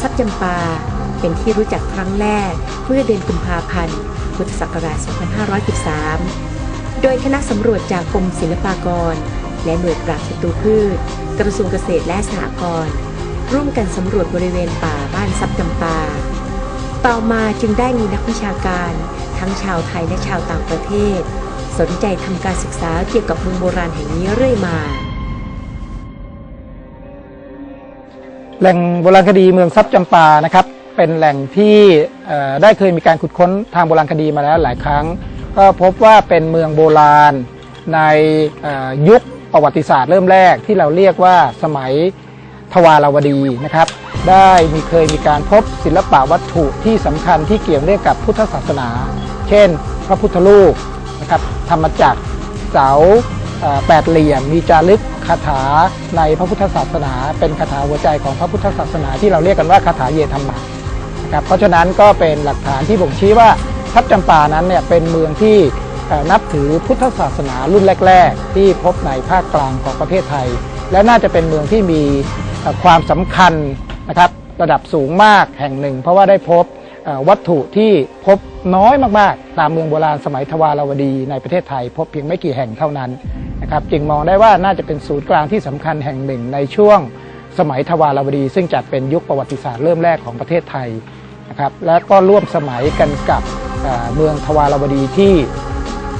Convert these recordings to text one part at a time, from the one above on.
ทรัพย์จำปา เป็นที่รู้จักครั้งแรกเมื่อเดือนกุมภาพันธ์พุทธศักราช 2513 โดยคณะสำรวจจากกรมศิลปากร และหน่วยปราบศัตรูพืช กระทรวงเกษตรและสหกรณ์ร่วมกันสำรวจบริเวณป่าบ้านทรัพย์จำปา ต่อมาจึงได้มีนักวิชาการ ทั้งชาวไทยและชาวต่างประเทศ สนใจทำการศึกษาเกี่ยวกับเมืองโบราณแห่งนี้เรื่อยมา แหล่งโบราณคดีเมืองทรัพย์จำปานะครับ เป็นแหล่งที่ได้เคยมีการขุดค้นทางโบราณคดีมาแล้วหลายครั้ง ก็พบว่าเป็นเมืองโบราณในยุคประวัติศาสตร์เริ่มแรกที่เราเรียกว่าสมัยทวารวดีนะครับ ได้มีเคยมีการพบศิลปะวัตถุที่สำคัญที่เกี่ยวเนื่องกับพุทธศาสนา เช่น พระพุทธรูปนะครับธรรมจักรเสา แปดเหลี่ยมมีจารึกคาถาในพระพุทธศาสนา เป็นคาถาหัวใจของพระพุทธศาสนาที่เราเรียกกันว่าคาถาเยธรรมะนะครับเพราะฉะนั้นก็เป็นหลักฐานที่บ่งชี้ว่าทับจำปานั้นเนี่ยเป็นเมืองที่นับถือพุทธศาสนารุ่นแรก ๆ ที่พบในภาคกลางของประเทศไทย และน่าจะเป็นเมืองที่มีความสำคัญนะครับระดับสูงมากแห่งหนึ่ง เพราะว่าได้พบวัตถุที่พบน้อยมาก ๆ ตามเมืองโบราณสมัยทวารวดีในประเทศไทย พบเพียงไม่กี่แห่งเท่านั้น นะครับจึงมองได้ว่าน่าจะเป็นศูนย์กลางที่สำคัญแห่งหนึ่ง ในช่วงสมัยทวารวดี ซึ่งจัดเป็นยุคประวัติศาสตร์เริ่มแรกของประเทศไทยนะครับและก็ร่วมสมัยกันกับเอ่อเมืองทวารวดีที่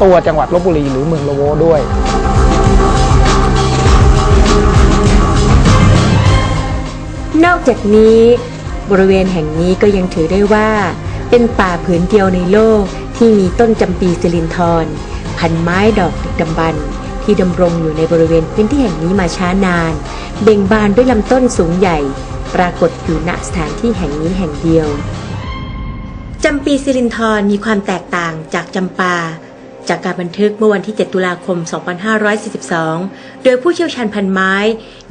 ตัวจังหวัดลบบุรีหรือเมืองละโวด้วยนอกจากนี้บริเวณแห่งนี้ก็ยังถือได้ว่า เป็นป่าผืนเดียวในโลกที่มีต้นจำปีสิรินทรพันไม้ดอกดึกดำบรรพ์ ที่ดำรงอยู่ในบริเวณพื้นที่แห่งนี้มาช้านาน เบ่งบานด้วยลำต้นสูงใหญ่ ปรากฏอยู่ณสถานที่แห่งนี้แห่งเดียวจำปีสิรินทรมีความแตกต่างจากจำปา จากการบันทึกเมื่อวันที่ 7 ตุลาคม 2542 โดยผู้เชี่ยวชาญพันไม้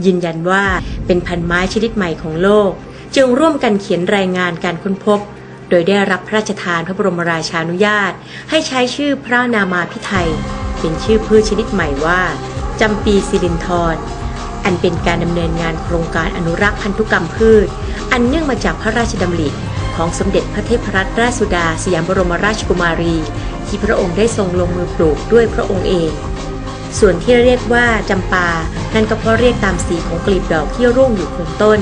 ยืนยันว่าเป็นพันไม้ชนิดใหม่ของโลก จึงร่วมกันเขียนรายงานการค้นพบ โดยได้รับพระราชทานพระบรมราชานุญาต ให้ใช้ชื่อพระนามาพิไทย เป็นชื่อพืชชนิดใหม่ว่าจำปีสิรินทรอันเป็นการดำเนินงานโครงการอนุรักษ์พันธุกรรมพืช อันเนื่องมาจากพระราชดำริของสมเด็จพระเทพรัตนราชสุดาสยามบรมราชกุมารี ที่พระองค์ได้ทรงลงมือปลูกด้วยพระองค์เอง ส่วนที่เรียกว่าจำปา นั่นก็เพราะเรียกตามสีของกลีบดอกที่ร่วงอยู่โคนต้น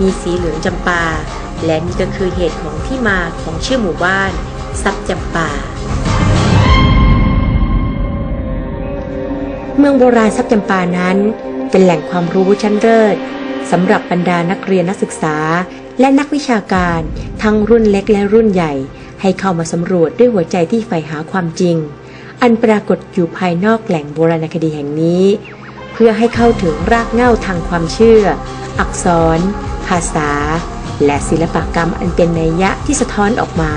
มีสีเหลืองจำปา และนี่ก็คือเหตุของที่มาของชื่อหมู่บ้าน ซับจำปา เมืองโบราณทรัพย์จำปานั้น เป็นแหล่งความรู้ชั้นเลิศสำหรับบรรดานักเรียนนักศึกษา และนักวิชาการทั้งรุ่นเล็กและรุ่นใหญ่ ให้เข้ามาสำรวจด้วยหัวใจที่ใฝ่หาความจริง อันปรากฏอยู่ภายนอกแหล่งโบราณคดีแห่งนี้ เพื่อให้เข้าถึงรากเหง้าทางความเชื่อ อักษร ภาษา และศิลปกรรมอันเป็นนัยยะที่สะท้อนออกมา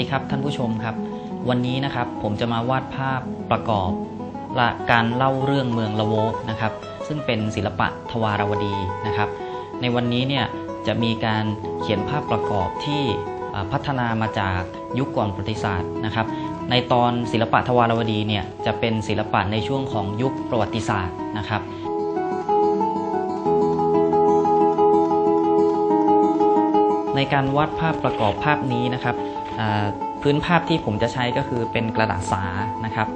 วัสดีครับท่านผู้ชมครับ วันนี้นะครับผมจะมาวาดภาพประกอบละการเล่าเรื่องเมืองละโวนะครับซึ่งเป็นศิลปะทวารวดีนะครับ ในวันนี้เนี่ยจะมีการเขียนภาพประกอบที่พัฒนามาจากยุคก่อนประวัติศาสตร์นะครับ ในตอนศิลปะทวารวดีเนี่ยจะเป็นศิลปะในช่วงของยุคประวัติศาสตร์นะครับในการวาดภาพประกอบภาพนี้นะครับ พื้นภาพที่ผมจะใช้ก็คือเป็นกระดาษสานะครับ